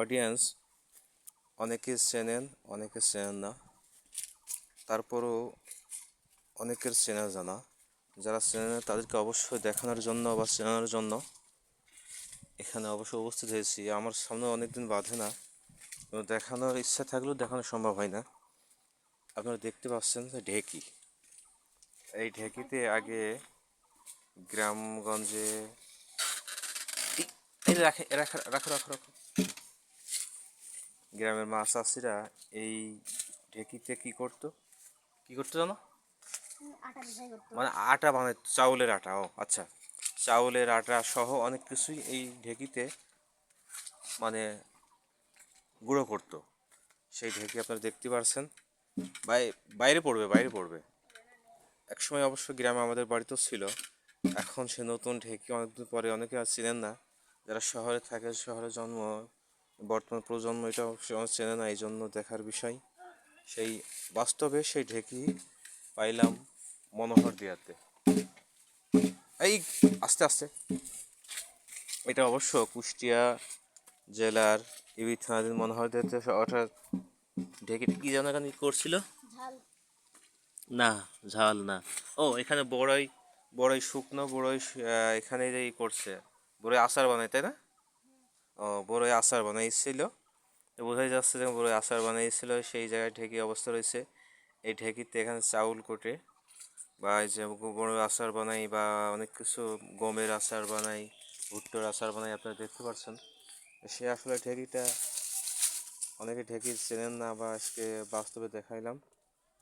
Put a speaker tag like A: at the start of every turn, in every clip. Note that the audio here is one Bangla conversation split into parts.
A: অডিয়েন্স অনেকে চেনেন অনেকে চেনেন না। তারপরও অনেকের চেনা জানা। যারা চেনে তাদেরকে অবশ্যই দেখানোর জন্য বা চেনানোর জন্য এখানে অবশ্যই উপস্থিত হয়েছি। আমার সামনে অনেকদিন বাঁধে না। দেখানোর ইচ্ছা থাকলেও দেখানো সম্ভব হয় না। আপনারা দেখতে পাচ্ছেন যে ঢেকি। এই ঢেকিতে আগে গ্রামগঞ্জে রাখো রাখো রাখো রাখো। গ্রামের মা চাষিরা এই ঢেকিতে কি করতো? কি করতো জানো? মানে আটা বানায়, চাউলের আটা, ও আচ্ছা। চাউলের আটা সহ অনেক কিছুই এই ঢেকিতে মানে গুঁড়ো করতো। সেই ঢেকি আপনারা দেখতে পারছেন। বাই- বাইরে পড়বে বাইরে পড়বে। একসময় অবশ্য গ্রামে আমাদের বাড়িতেও ছিল। এখন সে নতুন ঢেকি অনেকদিন পরে অনেকে আর চেনেন না। যারা শহরে থাকে, শহরে জন্ম বর্তমান প্রজন্ম এটা চেনে না এই জন্য দেখার বিষয়। সেই বাস্তবে সেই ঢেকি পাইলাম মনোহর দিয়াতে। এই আস্তে আস্তে। এটা অবশ্য কুষ্টিয়া জেলার ইবি থানাধীন মনোহর দিয়াতে অর্থাৎ ঢেকিটা কি যেন এখানে করছিল? না ঝাল না। ও এখানে বড়ই বড়ই শুকনো বড়ই এখানে এই করছে। বড়ই আচার বানায় তাই না? বড়ই আচার বানাইছিল। বোঝাই যাচ্ছে যে বড়ই আচার বানাইছিল, সেই জায়গায় ঢেকি অবস্থা রয়েছে। এই ঢেকিতে এখানে চাউল কোটে বা এই যে বড়ই আচার বানাই বা অনেক কিছু, গমের আচার বানাই, ভুট্টোর আচার বানাই আপনারা দেখতে পাচ্ছেন সে আসলে ঢেকিটা, অনেকে ঢেকি চেনেন না বা আজকে বাস্তবে দেখাইলাম।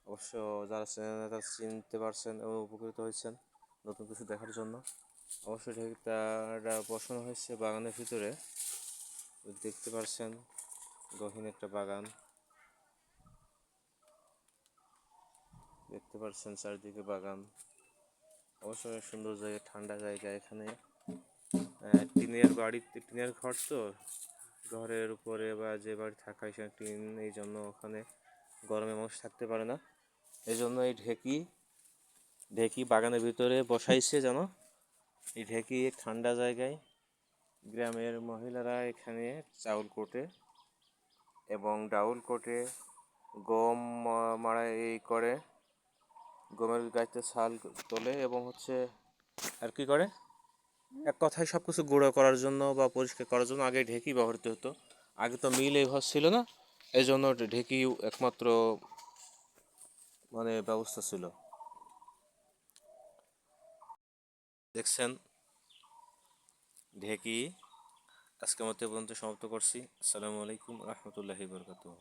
A: অবশ্য যারা চেনেন না তারা চিনতে পারছেন এবং উপকৃত হয়েছেন নতুন কিছু দেখার জন্য। অবশ্যই ঢেকিটা বসানো হয়েছে বাগানের ভিতরে। দেখতে পারছেন, গহীন একটা বাগান। দেখতে পারছেন চারিদিকে বাগান। অবশ্যই অনেক সুন্দর জায়গা, ঠান্ডা জায়গা এখানে। টিনের বাড়ি, টিনের ঘর তো। ঘরের উপরে বা যে বাড়ি থাকা হয় টিন, এই জন্য ওখানে গরমে মানুষ থাকতে পারে না। এই জন্য এই ঢেকি ঢেকি বাগানের ভিতরে বসাইছে যেন। এই ঢেকি ঠান্ডা জায়গায় গ্রামের মহিলারা এখানে চাউল কোটে এবং ডাউল কোটে গম মা- মাড়াই এই করে। গমের গাছতে ছাল তোলে এবং হচ্ছে আর কি করে? এক কথায় সব কিছু গুঁড়ো করার জন্য বা পরিষ্কার করার জন্য আগে ঢেকি ব্যবহৃত হতো। আগে তো মিল এইভাবে ছিল না এই জন্য ঢেকি একমাত্র মানে ব্যবস্থা ছিল। দেখছেন। ঢেকি আজকের মতো পর্যন্ত সমাপ্ত করছি। আসসালামু আলাইকুম রহমতুল্লাহি বরকাতুহ।